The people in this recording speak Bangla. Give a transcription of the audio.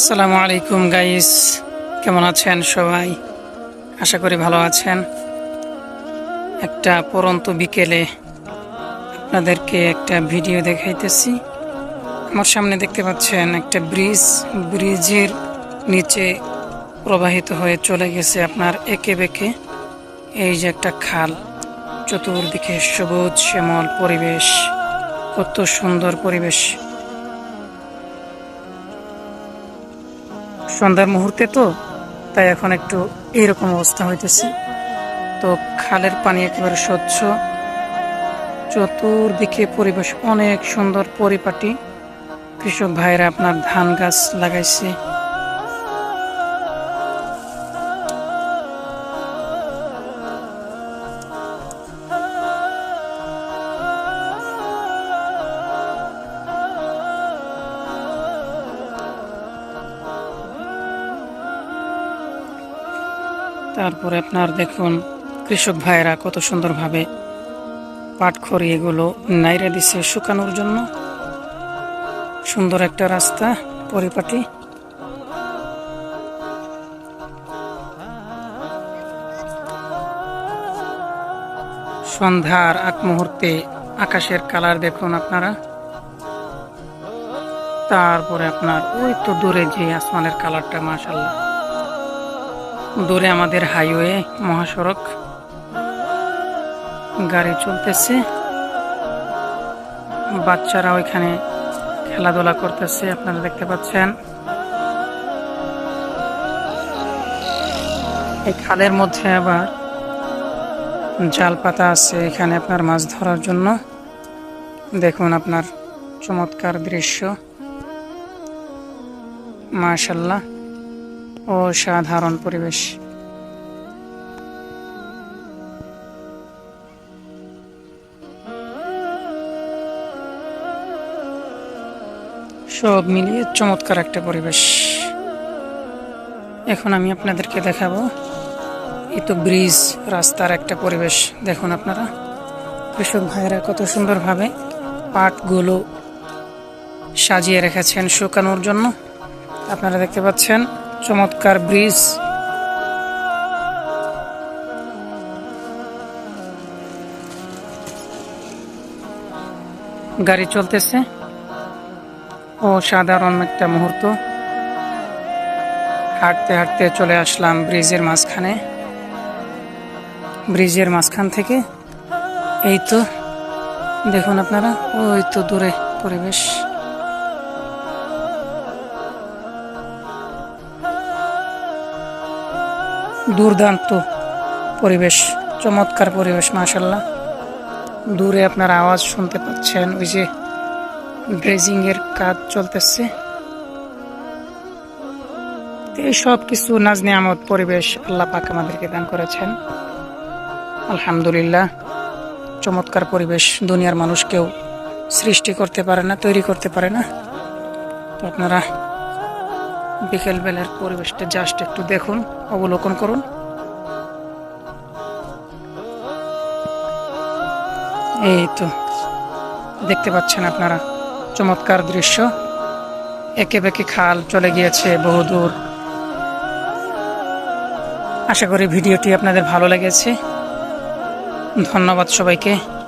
আসসালামু আলাইকুম গাইস কেমন আছেন সবাই? আশা করি ভালো আছেন। একটা পরন্ত বিকেলে আপনাদেরকে একটা ভিডিও দেখাইতেছি। আমার সামনে দেখতে পাচ্ছেন একটা ব্রিজ। ব্রিজের নিচে প্রবাহিত হয়ে চলে গেছে আপনার একে বেঁকে। এই যে একটা খাল, চতুর্দিকে সবুজ শ্যামল পরিবেশ। কত সুন্দর পরিবেশ। সন্ধ্যার মুহূর্তে তো, তাই এখন একটু এইরকম অবস্থা হইতেছে। তো খালের পানি একেবারে স্বচ্ছ। চতুর্দিকে পরিবেশ অনেক সুন্দর, পরিপাটি। কৃষক ভাইরা আপনার ধান গাছ লাগাইছে। তারপরে আপনার দেখুন, কৃষক ভাইরা কত সুন্দরভাবে পাটখড়ি এগুলো নাইরে দিছে শুকানোর জন্য। সুন্দর একটা রাস্তা, পরিপাটি। সন্ধ্যার আগ মুহূর্তে আকাশের কালার দেখুন আপনারা। তারপরে আপনার ওই তো দূরে যে আসমানের কালারটা মাশাল্লাহ দূরে আমাদের হাইওয়ে মহাসড়ক। গাড়ি চলতেছে। বাচ্চারা ওইখানে খেলাধুলা করতেছে, আপনারা দেখতে পাচ্ছেন। এই খালের মধ্যে আবার জাল পাতা আছে, এখানে আপনার মাছ ধরার জন্য। দেখুন আপনার চমৎকার দৃশ্য। মাশাল্লাহ অসাধারণ পরিবেশ। সব মিলিয়ে চমৎকার একটা পরিবেশ। এখন আমি আপনাদেরকে দেখাবো এই তো ব্রিজ রাস্তার একটা পরিবেশ। দেখুন আপনারা, কৃষক ভাইয়েরা কত সুন্দরভাবে পাটগুলো সাজিয়ে রেখেছেন, শুকানোর জন্য। আপনারা দেখতে পাচ্ছেন চমৎকার ব্রিজ। গাড়ি চলতেছে। ও সাধারণ একটা মুহূর্ত। হাঁটতে হাঁটতে চলে আসলাম ব্রিজের মাঝখানে। ব্রিজের মাঝখান থেকে। এই তো, দেখুন আপনারা, ওই তো দূরে পরিবেশ। দুর্দান্ত পরিবেশ, চমৎকার পরিবেশ মাশাল্লাহ দূরে আপনার আওয়াজ শুনতে পাচ্ছেন, ওই যে ড্রেজিং এর কাজ চলতেছে। এই সব কিছু নাজ নিয়ামত পরিবেশ আল্লাহ পাক আমাদেরকে দান করেছেন। আলহামদুলিল্লাহ, চমৎকার পরিবেশ দুনিয়ার মানুষ কেউ সৃষ্টি করতে পারে না, তৈরি করতে পারে না। তো আপনারা বিকেল বেলার পরিবেশটা জাস্ট একটু দেখুন, অবলোকন করুন। এই তো, দেখতে পাচ্ছেন আপনারা, চমৎকার দৃশ্য। একে বেঁকে খাল চলে গিয়েছে বহুদূর আশা করি ভিডিওটি আপনাদের ভালো লেগেছে। ধন্যবাদ সবাইকে।